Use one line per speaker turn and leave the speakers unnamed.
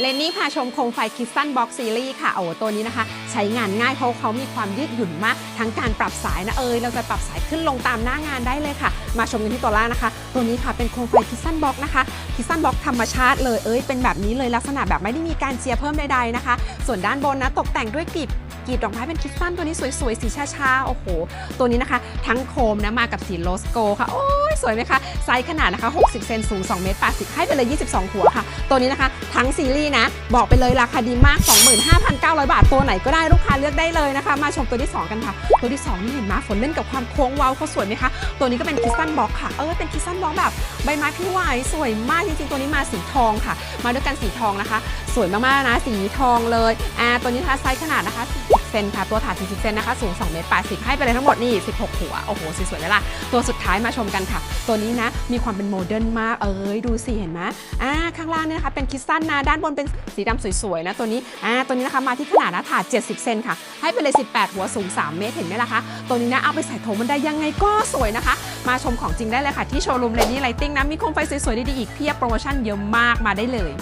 เลนนี่พาชมโคมไฟคิสตันบ็อกซีรีส์ค่ะโอ้ตัวนี้นะคะ ใช้งานง่ายเพราะเขามีความยืดหยุ่นมาก ทั้งการปรับสายนะเอยเราจะปรับสายขึ้นลงตามหน้างานได้เลยค่ะ มาชมกันที่ตัวแรกนะคะ ตัวนี้ค่ะเป็นโคมไฟคิสตันบ็อกนะคะคิสตันบ็อกธรรมชาติเลยเอ้ยเป็นแบบนี้เลยลักษณะแบบไม่ได้มีการเจียเพิ่มใดๆนะคะ ส่วนด้านบนนะตกแต่งด้วยกลีบกลีบดอกไม้เป็นคิสตันตัวนี้สวยๆสีชาๆโอ้โห ตัวนี้นะคะ ทั้งโคมนะมากับสีโลสโกค่ะโอ้ สวยไหมคะ ไซส์ขนาดนะคะ 60 เซนสูง 2 เมตร 80 ให้ไปเลย 22 หัวค่ะ ตัวนี้นะคะ ทั้งซีรีส์นะ บอกไปเลยราคาดีมาก 25,900 บาท ตัวไหนก็ได้ลูกค้าเลือกได้เลยนะคะ มาชมตัวที่ 2 กันค่ะ ตัวที่ 2 นี่เห็นไหมฝนเล่นกับความโค้งเว้าเขาสวยไหมคะ ตัวนี้ก็เป็นคิสตันบล็อกค่ะ เออ เป็นคิสตันบล็อกแบบใบไม้พี่ไหวสวยมากจริงๆ ตัวนี้มาสีทองค่ะ มาด้วยกันสีทองนะคะ สวยมากๆนะ สีทองเลย อ่า ตัวนี้นะคะไซส์ขนาดนะคะ ซนค่ะ ตัวถาด40เซนนะคะ สูง2เมตร80 ให้ไปเลยทั้งหมดนี่ 16 หัว โอ้โห สวยๆเลยล่ะ ตัวสุดท้ายมาชมกันค่ะ ตัวนี้นะ มีความเป็นโมเดิร์นมาก เอ้ย ดูสิ เห็นไหมอ่า ข้างล่างเนี่ยนะคะ เป็นคิสตันนะ ด้านบนเป็นสีดำสวยๆนะ ตัวนี้ อ่า ตัวนี้นะคะ มาที่ขนาดนะถาด 70 เซนค่ะ ให้ไปเลย 18 หัว สูง 3 เมตร เห็นไหมล่ะคะ ตัวนี้นะ เอาไปใส่โถบันได้ยังไงก็สวยนะคะ มาชมของจริงได้เลยค่ะที่โชว์รูมเลนี่ไลติ้งนะ มีโคมไฟสวยๆดีๆอีกเพียบโปรโมชั่นเยอะมากมาได้เลย